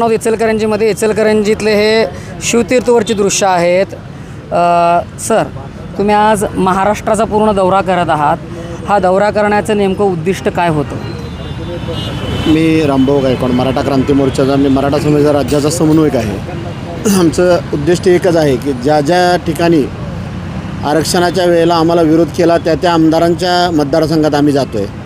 नाव इचलकरंजीमध्ये. इचलकरंजीतले हे शिवतीर्थवरची दृश्य आहेत. सर तुम्ही आज महाराष्ट्राचा पूर्ण दौरा करत आहात. हा दौरा करण्याचं नेमकं उद्दिष्ट काय होतं? मी रामभाऊ गायकवाड मराठा क्रांती मोर्चाचा मी मराठा समाजाचा राज्याचा समन्वयक आहे. आमचं उद्दिष्ट एकच आहे की ज्या ज्या ठिकाणी आरक्षणाच्या वेळेला आम्हाला विरोध केला त्या त्या आमदारांच्या मतदारसंघात आम्ही जातो आहे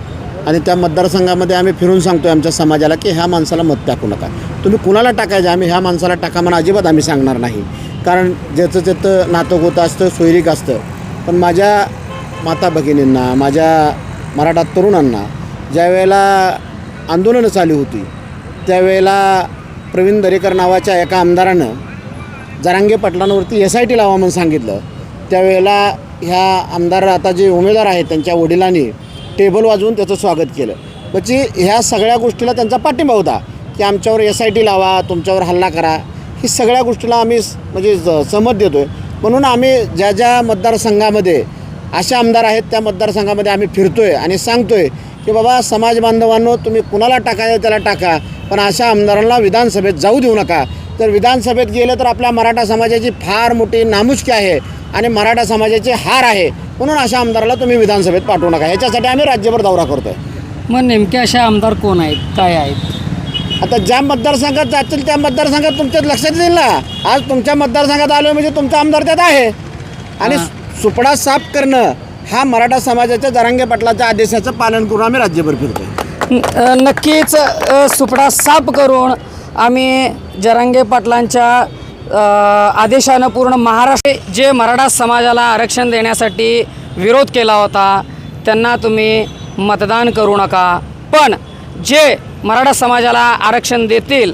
आणि त्या मतदारसंघामध्ये आम्ही फिरून सांगतो आहे आमच्या समाजाला की ह्या माणसाला मत टाकू नका. तुम्ही कुणाला टाकायचं? आम्ही ह्या माणसाला टाका म्हणून अजिबात आम्ही सांगणार नाही. कारण ज्याचं त्याचं नातं होतं असतं सोयरीक असतं. पण माझ्या माता भगिनींना माझ्या मराठा तरुणांना ज्या वेळेला आंदोलनं चालू होती त्यावेळेला प्रवीण दरेकर नावाच्या एका आमदारानं जरांगे पाटलांवरती एस आय टी लावा म्हणून सांगितलं. त्यावेळेला ह्या आमदार आता जे उमेदवार आहेत त्यांच्या वडिलांनी टेबल वाजवून त्याचं स्वागत केलं. म्हणजे ह्या सगळ्या गोष्टीला त्यांचा पाठिंबा होता की आमच्यावर एस आय टी लावा तुमच्यावर हल्ला करा ही सगळ्या गोष्टीला आम्ही म्हणजे ज- समत देतो आहे म्हणून आम्ही ज्या ज्या मतदारसंघामध्ये असे आमदार आहेत त्या मतदारसंघामध्ये आम्ही फिरतो आहे आणि सांगतो आहे की बाबा समाज बांधवांनो तुम्ही कुणाला टाकायचं त्याला टाका पण अशा आमदारांना विधानसभेत जाऊ देऊ नका. तर विधानसभेत गेलं तर आपल्या मराठा समाजाची फार मोठी नामुष्की आहे. आणि मराठा समाजाची हार आहे म्हणून अशा आमदाराला तुम्ही विधानसभेत पाठवू नका. ह्याच्यासाठी आम्ही राज्यभर दौरा करतो आहे मग नेमके असे आमदार कोण आहेत? काय आहेत? आता ज्या मतदारसंघात जातील त्या मतदारसंघात तुमच्या लक्षात येईल ना. आज तुमच्या मतदारसंघात आलो म्हणजे तुमचा आमदार त्यात आहे. आणि. सुपडा साफ करणं हा मराठा समाजाच्या जरांगे पाटलाच्या आदेशाचं पालन करून आम्ही राज्यभर फिरतोय. न- अ, नक्कीच अ, सुपडा साफ करून आम्ही जरांगे पाटलांच्या आदेशानं पूर्ण महाराष्ट्र जे मराठा समाजाला आरक्षण देण्यासाठी विरोध केला होता त्यांना तुम्ही मतदान करू नका. पण जे मराठा समाजाला आरक्षण देतील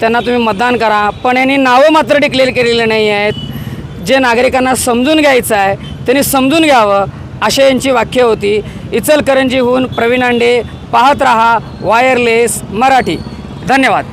त्यांना तुम्ही मतदान करा. पण यांनी नावं मात्र डिक्लेअर केलेली नाही आहेत. जे नागरिकांना समजून घ्यायचं आहे त्यांनी समजून घ्यावं अशी यांची वाक्य होती. इचलकरंजीहून प्रवीण आंडे पाहत रहा वायरलेस मराठी. धन्यवाद.